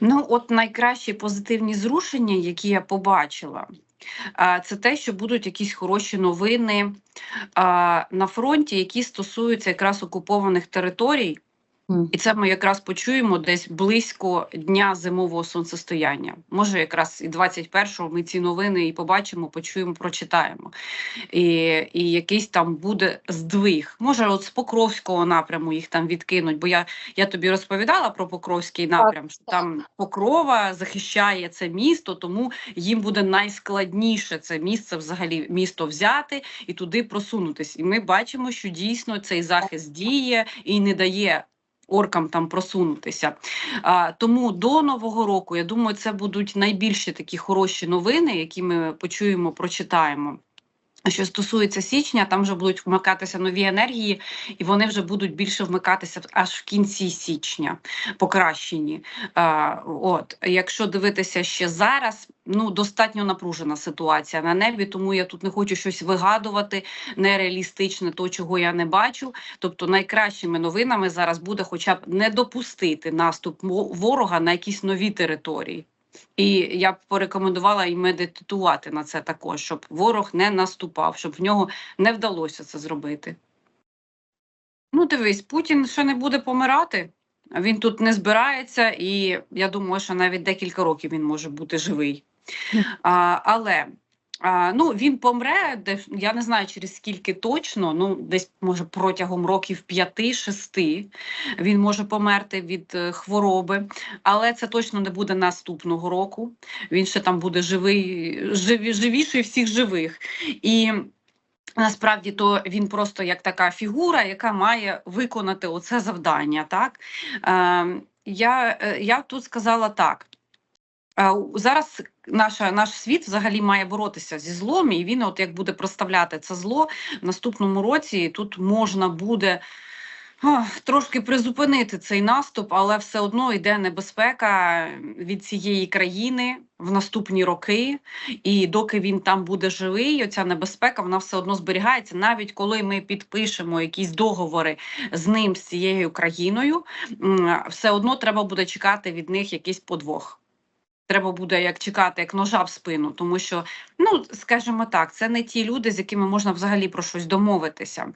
Ну, от найкращі позитивні зрушення, які я побачила, це те, що будуть якісь хороші новини на фронті, які стосуються якраз окупованих територій. І це ми якраз почуємо десь близько дня зимового сонцестояння. Може, якраз і 21-го ми ці новини і побачимо, почуємо, прочитаємо. І, і якийсь там буде здвиг. Може, от з Покровського напряму їх там відкинуть, бо я, я тобі розповідала про Покровський напрям, що там Покрова захищає це місто, тому їм буде найскладніше це місце взагалі місто взяти і туди просунутись. І ми бачимо, що дійсно цей захист діє і не дає оркам там просунутися. А, тому до нового року я думаю, це будуть найбільші такі хороші новини, які ми почуємо, прочитаємо. Що стосується січня, там вже будуть вмикатися нові енергії, і вони вже будуть більше вмикатися аж в кінці січня, покращені. А, от, якщо дивитися ще зараз, ну достатньо напружена ситуація на небі, тому я тут не хочу щось вигадувати нереалістичне, то чого я не бачу. Тобто, найкращими новинами зараз буде, хоча б не допустити наступ ворога на якісь нові території. І я б порекомендувала і медитувати на це також, щоб ворог не наступав, щоб в нього не вдалося це зробити. Ну, дивись, Путін ще не буде помирати. Він тут не збирається, і я думаю, що навіть декілька років він може бути живий. А, але а, ну, він помре, де, я не знаю через скільки точно, ну десь може протягом років п'яти-шести він може померти від е, хвороби, але це точно не буде наступного року. Він ще там буде живий, живі, живіший всіх живих. І Насправді то він просто як така фігура, яка має виконати оце завдання. Так е, я, я тут сказала так. Е, Зараз наша, наш світ взагалі має боротися зі злом, і він, от як буде проставляти це зло в наступному році, тут можна буде трошки призупинити цей наступ, але все одно йде небезпека від цієї країни в наступні роки. І доки він там буде живий, оця небезпека вона все одно зберігається. Навіть коли ми підпишемо якісь договори з ним, з цією країною, все одно треба буде чекати від них якийсь подвох. Треба буде як чекати, як ножа в спину, тому що, ну скажімо так, це не ті люди, з якими можна взагалі про щось домовитися.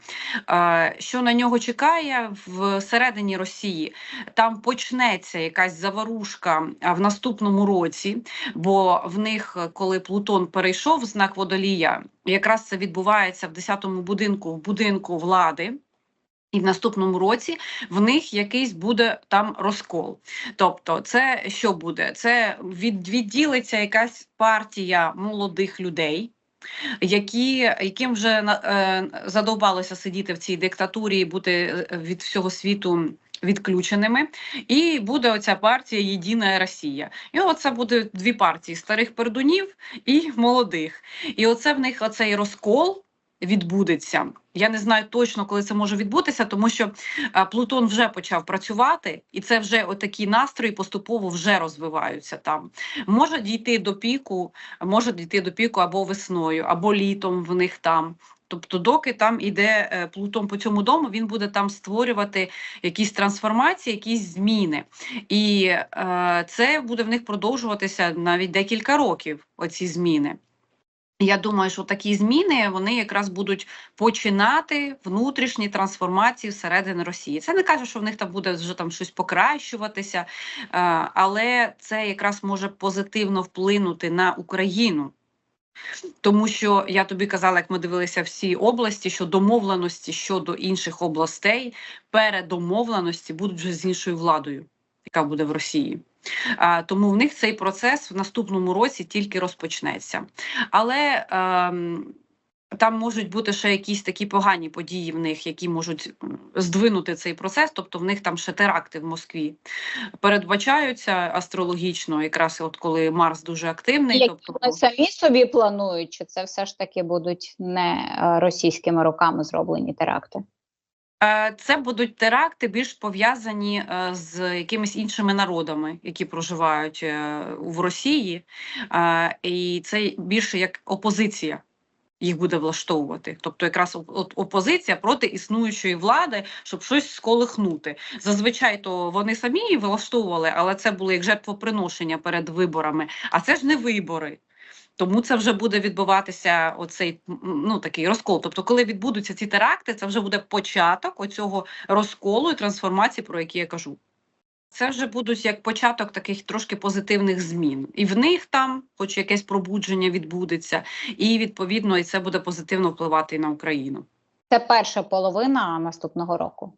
Що на нього чекає всередині Росії? Там почнеться якась заварушка а, в наступному році, бо в них, коли Плутон перейшов знак водолія, якраз це відбувається в 10-му будинку, в будинку влади. І в наступному році в них якийсь буде там розкол. Тобто, це що буде? Це від, відділиться якась партія молодих людей, які, яким вже е, задовбалося сидіти в цій диктатурі і бути е, від всього світу відключеними. І буде оця партія Єдина Росія. І оце буде дві партії: старих пердунів і молодих. І оце в них оцей розкол відбудеться. Я не знаю точно, коли це може відбутися, тому що Плутон вже почав працювати, і це вже отакі настрої поступово вже розвиваються там. Може дійти до піку, може дійти до піку або весною, або літом в них там. Тобто, доки там іде е, Плутон по цьому дому, він буде там створювати якісь трансформації, якісь зміни. І е, це буде в них продовжуватися навіть декілька років. Оці зміни. Я думаю, що такі зміни вони якраз будуть починати внутрішні трансформації всередині Росії. Це не каже, що в них там буде вже там щось покращуватися, е, але це якраз може позитивно вплинути на Україну. Тому що я тобі казала, як ми дивилися всі області, що домовленості щодо інших областей, передомовленості будуть вже з іншою владою, яка буде в Росії. Тому в них цей процес в наступному році тільки розпочнеться. Але ем, там можуть бути ще якісь такі погані події в них, які можуть здвинути цей процес. Тобто в них там ще теракти в Москві передбачаються астрологічно, якраз от коли Марс дуже активний. Які тобто вони самі собі планують, чи це все ж таки будуть не е, російськими руками зроблені теракти? Е, Це будуть теракти більш пов'язані е, з якимись іншими народами, які проживають е, в Росії, і це більше як опозиція. їх буде влаштовувати. Тобто, якраз опозиція проти існуючої влади, щоб щось сколихнути. Зазвичай то вони самі влаштовували, але це було як жертвоприношення перед виборами. А це ж не вибори. Тому це вже буде відбуватися оцей ну такий розкол. Тобто, коли відбудуться ці теракти, це вже буде початок оцього розколу і трансформації, про які я кажу. Це вже будуть як початок таких трошки позитивних змін, і в них там, хоч якесь пробудження відбудеться, і відповідно і це буде позитивно впливати і на Україну. Це перша половина наступного року.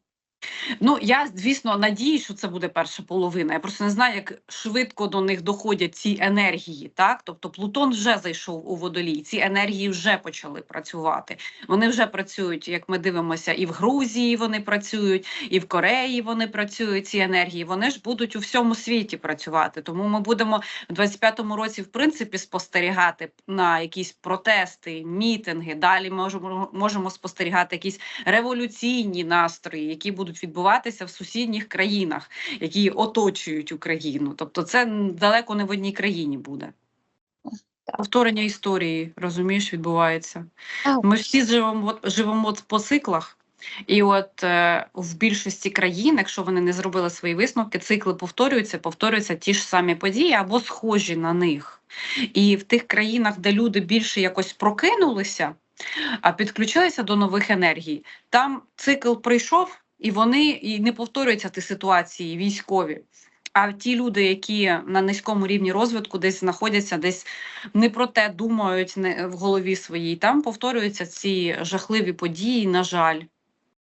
Ну я звісно надію, що це буде перша половина. Я просто не знаю, як швидко до них доходять ці енергії. Так, тобто Плутон вже зайшов у водолій. Ці енергії вже почали працювати. Вони вже працюють, як ми дивимося, і в Грузії вони працюють, і в Кореї вони працюють. Ці енергії вони ж будуть у всьому світі працювати. Тому ми будемо в 25-му році, в принципі, спостерігати на якісь протести, мітинги. Далі можемо можемо спостерігати якісь революційні настрої, які будуть відбуватися в сусідніх країнах, які оточують Україну. Тобто, це далеко не в одній країні буде. Повторення історії, розумієш, відбувається. Ми всі живемо живемо по циклах. І от е, в більшості країн, якщо вони не зробили свої висновки, цикли повторюються, повторюються ті ж самі події або схожі на них. І в тих країнах, де люди більше якось прокинулися, а підключилися до нових енергій, там цикл прийшов, і вони і не повторюються ті ситуації військові. А ті люди, які на низькому рівні розвитку десь знаходяться, десь не про те думають не в голові своїй, там повторюються ці жахливі події, на жаль.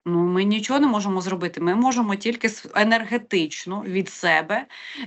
Ну, ми нічого не можемо зробити. Ми можемо тільки енергетично від себе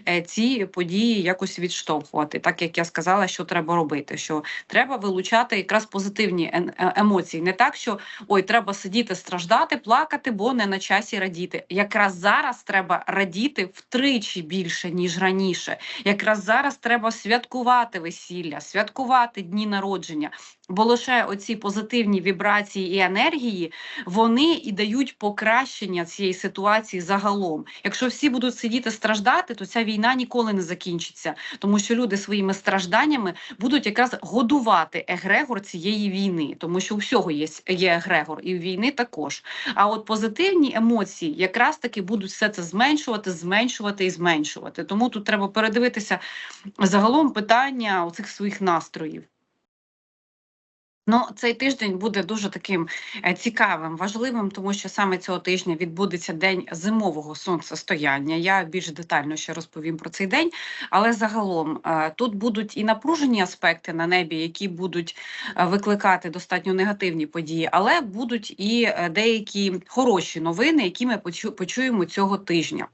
е, ці події якось відштовхувати. Так як я сказала, що треба робити. Що треба вилучати якраз позитивні е, емоції. Не так, що ой, треба сидіти, страждати, плакати, бо не на часі радіти. Якраз зараз треба радіти втричі більше ніж раніше. Якраз зараз треба святкувати весілля, святкувати дні народження. Бо лише оці позитивні вібрації і енергії вони і дають покращення цієї ситуації загалом. Якщо всі будуть сидіти страждати, то ця війна ніколи не закінчиться, тому що люди своїми стражданнями будуть якраз годувати егрегор цієї війни, тому що у всього є, є егрегор, і у війни також. А от позитивні емоції якраз таки будуть все це зменшувати, зменшувати і зменшувати. Тому тут треба передивитися загалом питання оцих своїх настроїв. Ну, цей тиждень буде дуже таким е, цікавим, важливим, тому що саме цього тижня відбудеться день зимового сонцестояння. Я більш детально ще розповім про цей день, але загалом е, тут будуть і напружені аспекти на небі, які будуть е, викликати достатньо негативні події, але будуть і деякі хороші новини, які ми почуємо цього тижня.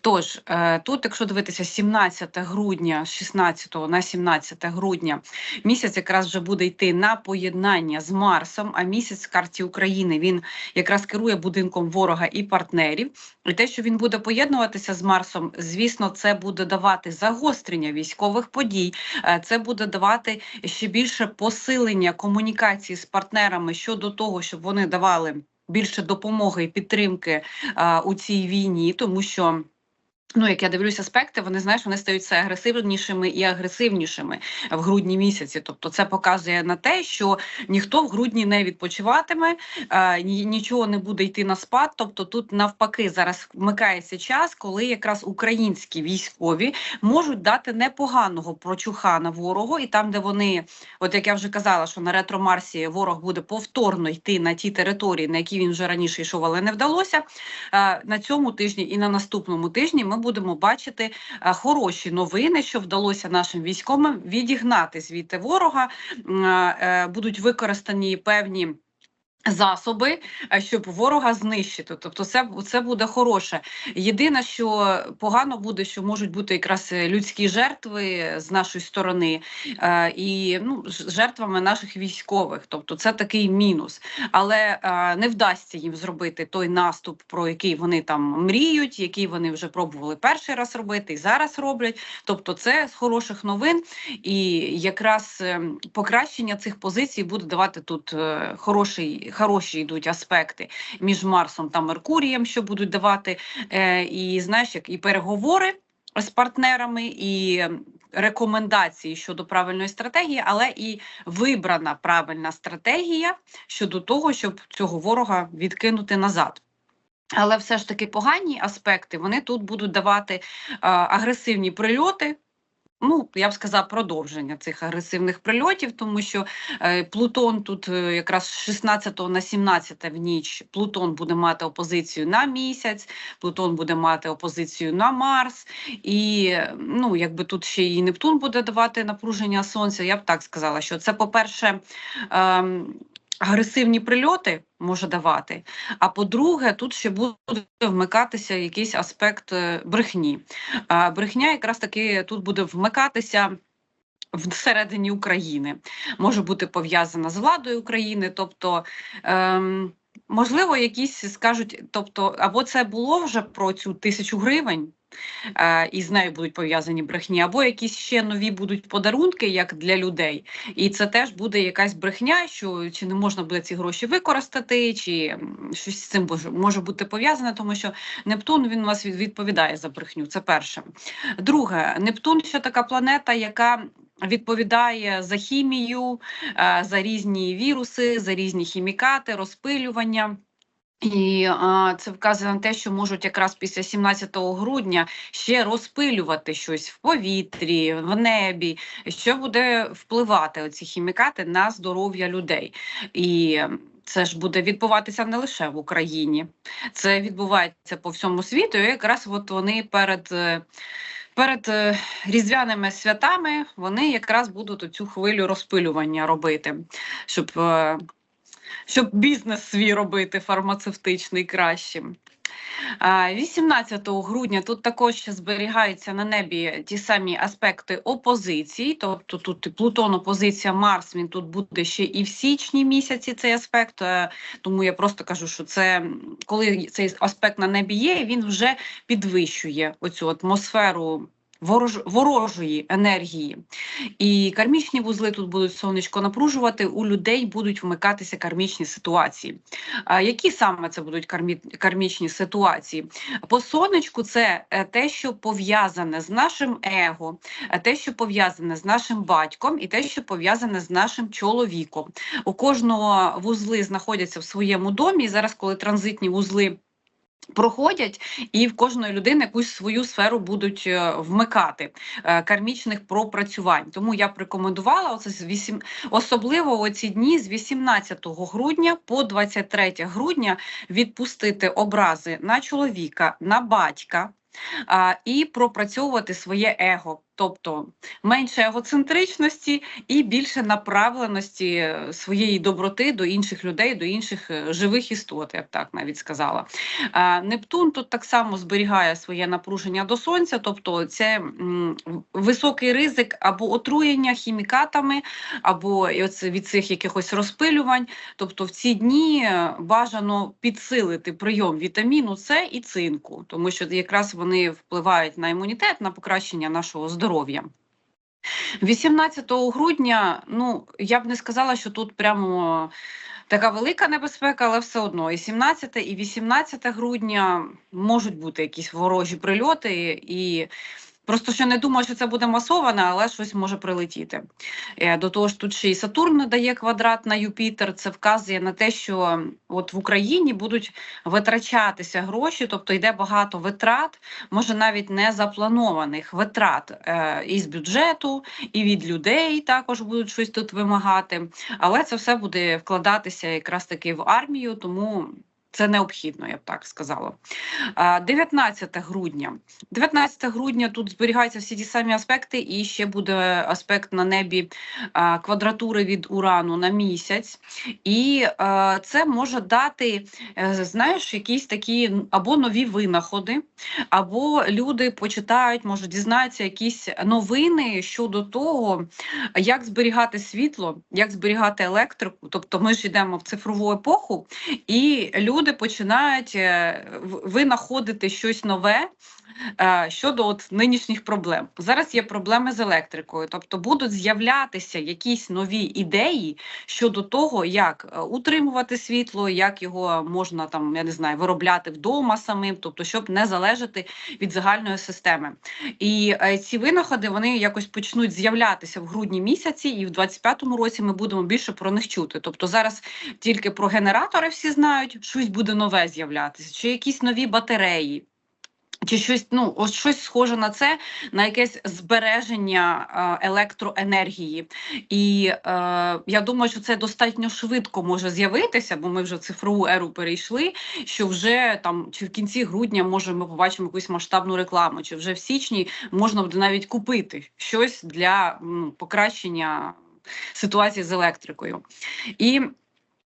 Тож тут, якщо дивитися 17 грудня, з 16 на 17 грудня, місяць якраз вже буде йти на поєднання з Марсом. А місяць в карті України він якраз керує будинком ворога і партнерів. І те, що він буде поєднуватися з Марсом, звісно, це буде давати загострення військових подій. е, Це буде давати ще більше посилення комунікації з партнерами щодо того, щоб вони давали більше допомоги і підтримки е, у цій війні, тому що. Ну, як я дивлюся аспекти, вони знаєш, вони стають все агресивнішими і агресивнішими в грудні місяці. Тобто, це показує на те, що ніхто в грудні не відпочиватиме, е, нічого не буде йти на спад. Тобто, тут навпаки зараз вмикається час, коли якраз українські військові можуть дати непоганого прочухана ворогу, і там, де вони, от як я вже казала, що на ретро-Марсі ворог буде повторно йти на ті території, на які він вже раніше йшов, але не вдалося. Е, На цьому тижні і на наступному тижні ми будемо бачити е, хороші новини, що вдалося нашим військовим відігнати звідти ворога. Е, Будуть використані певні. Засоби, е, щоб ворога знищити, тобто це, це буде хороше. Єдине, що погано буде, що можуть бути якраз людські жертви з нашої сторони, е, і ну, жертвами наших військових. Тобто це такий мінус. Але е, не вдасться їм зробити той наступ, про який вони там мріють, який вони вже пробували перший раз робити і зараз роблять. Тобто, це з хороших новин, і якраз е, покращення цих позицій буде давати тут хороший, хороші йдуть аспекти між Марсом та Меркурієм, що будуть давати, е, і знаєш, як і переговори з партнерами, і рекомендації щодо правильної стратегії, але і вибрана правильна стратегія щодо того, щоб цього ворога відкинути назад. Але все ж таки погані аспекти вони тут будуть давати е, агресивні прильоти. Ну, я б сказав, продовження цих агресивних прильотів, тому що е, Плутон тут е, якраз з 16 на 17 в ніч Плутон буде мати опозицію на місяць, Плутон буде мати опозицію на Марс, і е, ну, якби тут ще і Нептун буде давати напруження сонця. Я б так сказала, що це, по-перше, ем, агресивні прильоти може давати. А по-друге, тут ще буде вмикатися якийсь аспект е, брехні. А брехня якраз таки тут буде вмикатися. Всередині України може бути пов'язана з владою України, тобто ем, можливо, якісь скажуть, тобто, або це було вже про цю тисячу гривень, е, і з нею будуть пов'язані брехні, або якісь ще нові будуть подарунки, як для людей, і це теж буде якась брехня, що чи не можна буде ці гроші використати, чи щось з цим може, бути пов'язане, тому що Нептун він у нас відповідає за брехню. Це перше. Друге, Нептун ще така планета, яка відповідає за хімію, е, за різні віруси, за різні хімікати, розпилювання. І а, це вказує на те, що можуть якраз після 17 грудня ще розпилювати щось в повітрі, в небі, що буде впливати оці хімікати на здоров'я людей. І це ж буде відбуватися не лише в Україні, це відбувається по всьому світу. І якраз от вони перед. Перед е, різдвяними святами вони якраз будуть оцю хвилю розпилювання робити, щоб е, щоб бізнес свій робити фармацевтичний кращим. А, 18 грудня тут також ще зберігаються на небі ті самі аспекти опозиції, тобто тут Плутон, опозиція, Марс, він тут буде ще і в січні місяці цей аспект. е, Тому я просто кажу, що це коли цей аспект на небі є, він вже підвищує оцю атмосферу. Ворож, ворожої енергії. І кармічні вузли тут будуть сонечко напружувати, у людей будуть вмикатися кармічні ситуації. А які саме це будуть кармі, кармічні ситуації? По сонечку це е, те, що пов'язане з нашим его, е, те, що пов'язане з нашим батьком, і те, що пов'язане з нашим чоловіком. У кожного вузли знаходяться в своєму домі. І зараз, коли транзитні вузли. Проходять і в кожної людини якусь свою сферу будуть е, вмикати е, кармічних пропрацювань. Тому я б рекомендувала оце з 8, особливо оці дні з 18 грудня по 23 грудня відпустити образи на чоловіка, на батька і пропрацьовувати своє его. Тобто менше егоцентричності і більше направленості е, своєї доброти до інших людей, до інших е, живих істот, я б так навіть сказала. Нептун тут так само зберігає своє напруження до сонця, тобто це високий ризик або отруєння хімікатами, або від цих якихось розпилювань. Тобто в ці дні е, бажано підсилити прийом вітаміну С і цинку, тому що якраз вони впливають на імунітет, на покращення нашого здоров'я. 18 грудня, ну я б не сказала, що тут прямо така велика небезпека, але все одно і 17 і 18 грудня можуть бути якісь ворожі прильоти і. Просто що не думаю, що це буде масоване, але щось може прилетіти. Е, До того ж, тут ще й Сатурн дає квадрат на Юпітер. Це вказує на те, що от в Україні будуть витрачатися гроші, тобто йде багато витрат, може навіть не запланованих витрат е, із бюджету, і від людей також будуть щось тут вимагати. Але це все буде вкладатися якраз таки в армію, тому. Це необхідно, я б так сказала. 19 грудня. 19 грудня тут зберігаються всі ті самі аспекти, і ще буде аспект на небі квадратури від урану на місяць. І це може дати, е, знаєш, якісь такі або нові винаходи, або люди почитають, може дізнаються якісь новини щодо того, як зберігати світло, як зберігати електрику. Тобто ми ж йдемо в цифрову епоху, і люди починають ви знаходите щось нове. Е, щодо от нинішніх проблем. Зараз є проблеми з електрикою, тобто будуть з'являтися якісь нові ідеї щодо того, як е, утримувати світло, як його можна там, я не знаю, виробляти вдома самим, тобто, щоб не залежати від загальної системи. І е, ці винаходи вони якось почнуть з'являтися в грудні місяці, і в 25-му році ми будемо більше про них чути. Тобто зараз тільки про генератори всі знають, щось буде нове з'являтися, чи якісь нові батареї. Чи щось, ну ось щось схоже на це, на якесь збереження е, електроенергії, і е, я думаю, що це достатньо швидко може з'явитися, бо ми вже в цифрову еру перейшли. Що вже там чи в кінці грудня може ми побачимо якусь масштабну рекламу, чи вже в січні можна буде навіть купити щось для м, покращення ситуації з електрикою. І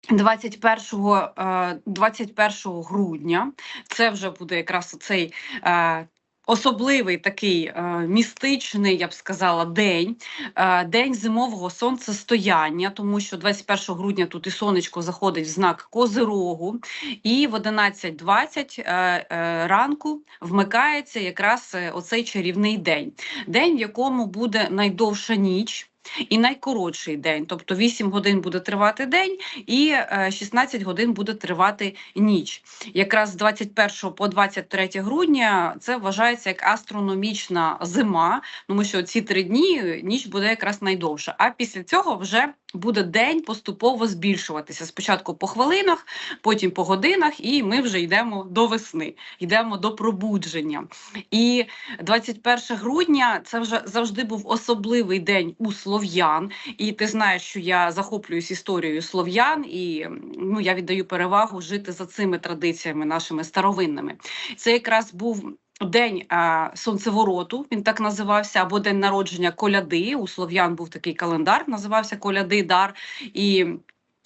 21, е, 21 грудня. Це вже буде якраз цей е, особливий такий е, містичний, я б сказала, день, е, день зимового сонцестояння, тому що 21 грудня тут і сонечко заходить в знак Козирогу, і в 11.20 е, е, ранку вмикається якраз е, оцей чарівний день, день, в якому буде найдовша ніч. І найкоротший день, тобто 8 годин буде тривати день, і е, 16 годин буде тривати ніч. Якраз з 21 по 23 грудня це вважається як астрономічна зима, тому що ці три дні ніч буде якраз найдовша. А після цього вже буде день поступово збільшуватися. Спочатку по хвилинах, потім по годинах, і ми вже йдемо до весни, йдемо до пробудження. І 21 грудня це вже завжди був особливий день у слов'ян. І ти знаєш, що я захоплююсь історією слов'ян, і ну я віддаю перевагу жити за цими традиціями нашими старовинними. Це якраз був. День а, сонцевороту, він так називався, або день народження коляди. У слов'ян був такий календар, називався Коляди Дар. І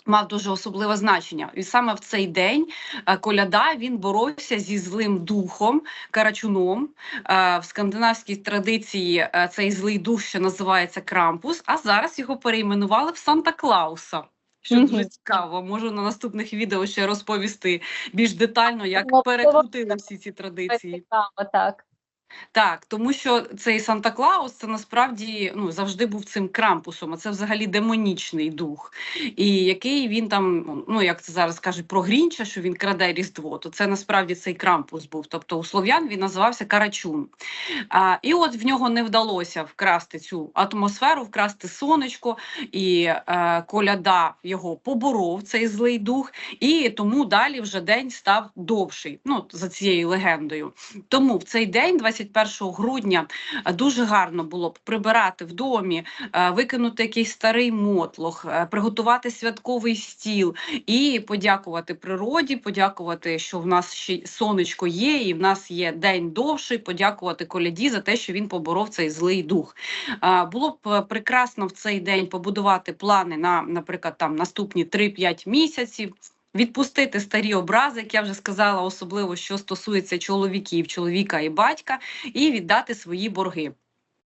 Мав дуже особливе значення, і саме в цей день коляда він боровся зі злим духом карачуном. В скандинавській традиції цей злий дух ще називається Крампус, а зараз його перейменували в Санта Клауса. Що Мгм. дуже цікаво, можу на наступних відео ще розповісти більш детально, як перекрутили всі ці традиції. Цікаво, так. Так, тому що цей Санта Клаус це насправді ну завжди був цим крампусом, а це взагалі демонічний дух, і який він там, ну як це зараз кажуть про Грінча, що він краде різдво, то це насправді цей крампус був. Тобто у слов'ян він називався Карачун. А, І от в нього не вдалося вкрасти цю атмосферу, вкрасти сонечко, і е, коляда його поборов цей злий дух, і тому далі вже день став довший. Ну за цією легендою. Тому в цей день, 21 грудня, е, дуже гарно було б прибирати в домі, е, викинути якийсь старий мотлох, е, приготувати святковий стіл і подякувати природі, подякувати, що в нас ще сонечко є, і в нас є день довший. Подякувати коляді за те, що він поборов цей злий дух. Було б прекрасно в цей день побудувати плани на, наприклад, там наступні 3-5 місяців. Відпустити старі образи, як я вже сказала, особливо що стосується чоловіків, чоловіка і батька, і віддати свої борги.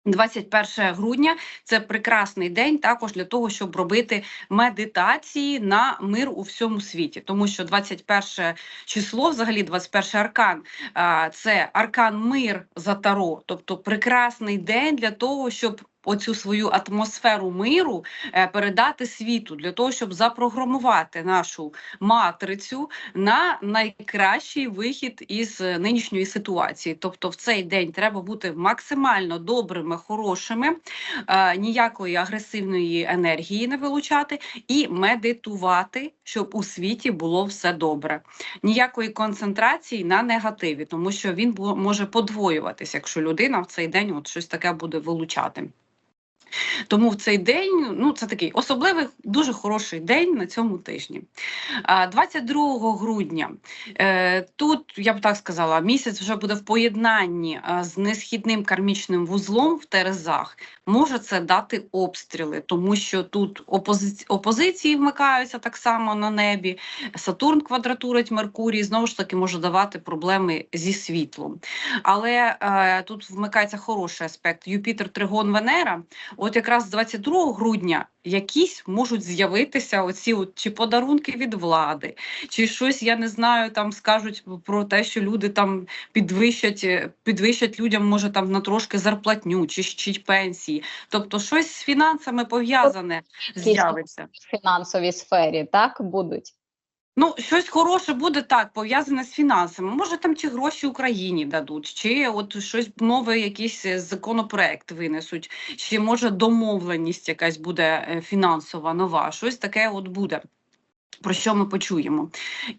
21 грудня це прекрасний день також для того, щоб робити медитації на мир у всьому світі, тому що 21 число, взагалі 21 аркан, це аркан мир за таро, тобто прекрасний день для того, щоб оцю свою атмосферу миру е, передати світу, для того, щоб запрограмувати нашу матрицю на найкращий вихід із е, нинішньої ситуації. Тобто, в цей день треба бути максимально добрими, хорошими, е, ніякої агресивної енергії не вилучати і медитувати, щоб у світі було все добре. Ніякої концентрації на негативі, тому що він може подвоюватися, якщо людина в цей день от щось таке буде вилучати. Тому в цей день ну це такий особливий, дуже хороший день на цьому тижні. 22 грудня е, тут я б так сказала, місяць вже буде в поєднанні з несхідним кармічним вузлом в Терезах. Може це дати обстріли, тому що тут опози... опозиції вмикаються так само на небі. Сатурн квадратурить Меркурій, знову ж таки може давати проблеми зі світлом. Але е, тут вмикається хороший аспект. Юпітер, Тригон, Венера. От якраз з 22 грудня якісь можуть з'явитися оці от чи подарунки від влади, чи щось, я не знаю, там скажуть про те, що люди там підвищать, е, підвищать людям, може там на трошки зарплатню чи, чи пенсії. Тобто щось з фінансами пов'язане з'явиться. В фінансовій сфері так будуть. Ну, щось хороше буде так, пов'язане з фінансами. Може, там чи гроші Україні дадуть, чи от щось нове, якийсь е, законопроект винесуть, чи може домовленість якась буде е, фінансова, нова. Щось таке от буде, про що ми почуємо.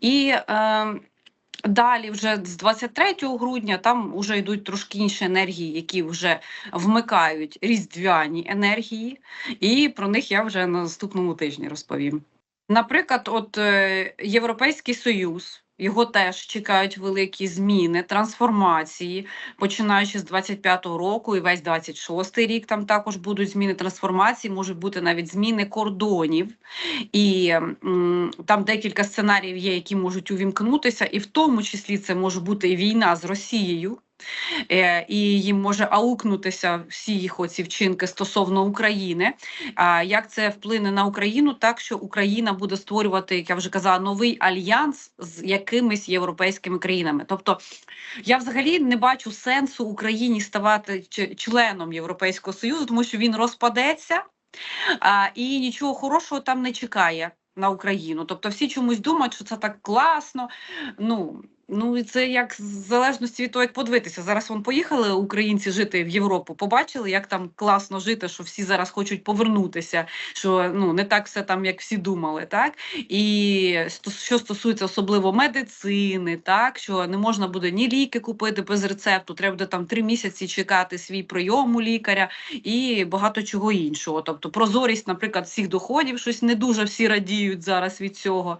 І е, далі, вже з 23 грудня, там вже йдуть трошки інші енергії, які вже вмикають різдвяні енергії, і про них я вже на наступному тижні розповім. Наприклад, от е, Європейський Союз. Його теж чекають великі зміни, трансформації, починаючи з 25-го року і весь 26-й рік. Там також будуть зміни трансформації, можуть бути навіть зміни кордонів, і м, там декілька сценаріїв є, які можуть увімкнутися, і в тому числі це може бути війна з Росією. Е, і їм може аукнутися всі їх оці вчинки стосовно України. А як це вплине на Україну? Так що Україна буде створювати, як я вже казала, новий альянс з якимись європейськими країнами. Тобто я взагалі не бачу сенсу Україні ставати членом Європейського Союзу, тому що він розпадеться і нічого хорошого там не чекає. На Україну, тобто всі чомусь думають, що це так класно. Ну ну і це як в залежності від того, як подивитися. Зараз вон поїхали українці жити в Європу. Побачили, як там класно жити, що всі зараз хочуть повернутися. Що ну не так все там, як всі думали, так і що стосується особливо медицини, так що не можна буде ні ліки купити без рецепту, треба буде там три місяці чекати свій прийом у лікаря і багато чого іншого. Тобто прозорість, наприклад, всіх доходів, щось не дуже всі радіють зараз від цього,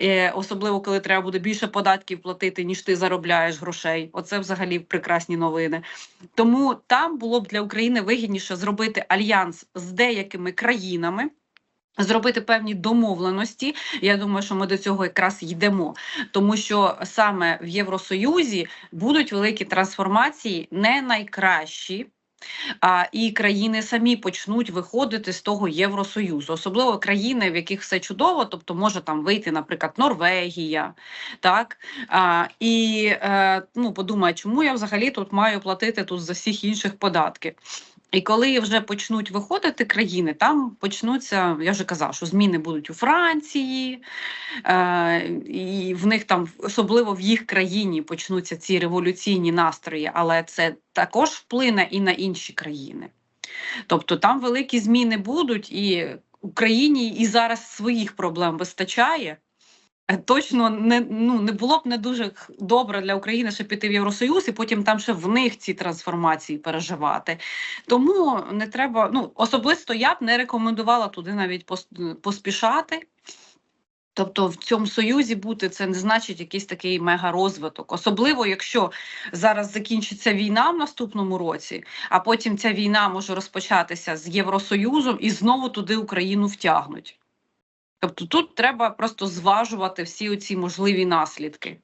е, особливо коли треба буде більше податків платити, ніж ти заробляєш грошей. Оце взагалі прекрасні новини. Тому там було б для України вигідніше зробити альянс з деякими країнами. Зробити певні домовленості. Я думаю, що ми до цього якраз йдемо, тому що саме в Євросоюзі будуть великі трансформації, не найкращі. А, і країни самі почнуть виходити з того Євросоюзу, особливо країни, в яких все чудово, тобто може там вийти, наприклад, Норвегія, так а, і е, ну подумає, чому я взагалі тут маю платити тут за всіх інших податки. І коли вже почнуть виходити країни, там почнуться, я вже казав, що зміни будуть у Франції, е, і в них там, особливо в їх країні, почнуться ці революційні настрої, але це також вплине і на інші країни. Тобто там великі зміни будуть, і Україні і зараз своїх проблем вистачає. Е, Точно не ну не було б не дуже добре для України ще піти в Євросоюз і потім там ще в них ці трансформації переживати. Тому не треба. Ну особисто я б не рекомендувала туди навіть поспішати. Тобто в цьому союзі бути це не значить якийсь такий мегарозвиток. Особливо, якщо зараз закінчиться війна в наступному році, а потім ця війна може розпочатися з Євросоюзом і знову туди Україну втягнуть. Тобто тут треба просто зважувати всі оці можливі наслідки.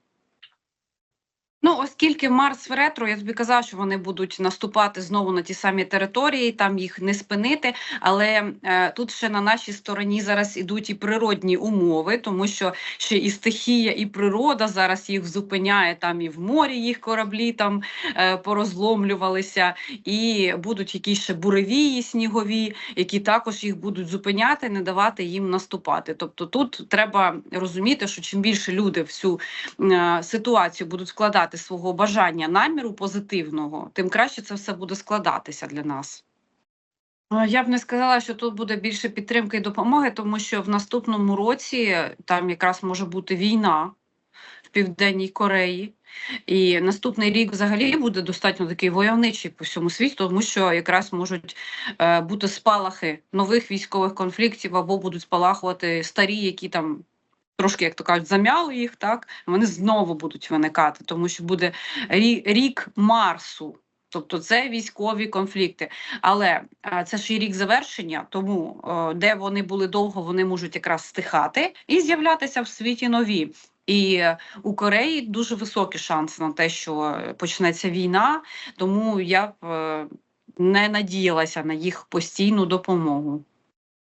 Ну, оскільки Марс в ретро, я тобі казав, що вони будуть наступати знову на ті самі території, там їх не спинити. Але е, тут ще на нашій стороні зараз ідуть і природні умови, тому що ще і стихія, і природа зараз їх зупиняє. Там і в морі їх кораблі там е, порозломлювалися, і будуть якісь ще буревії снігові, які також їх будуть зупиняти, не давати їм наступати. Тобто тут треба розуміти, що чим більше люди всю е, ситуацію будуть складати свого бажання наміру позитивного, тим краще це все буде складатися для нас. Я б не сказала, що тут буде більше підтримки і допомоги, тому що в наступному році там якраз може бути війна в Південній Кореї. І наступний рік взагалі буде достатньо такий войовничий по всьому світу, тому що якраз можуть е, бути спалахи нових військових конфліктів або будуть спалахувати старі, які там трошки, як то кажуть, зам'яли їх, так вони знову будуть виникати, тому що буде рік Марсу. Тобто це військові конфлікти, але е, це ж і рік завершення, тому е, де вони були довго, вони можуть якраз стихати і з'являтися в світі нові. І е, у Кореї дуже високі шанси на те, що почнеться війна. Тому я б не надіялася на їх постійну допомогу.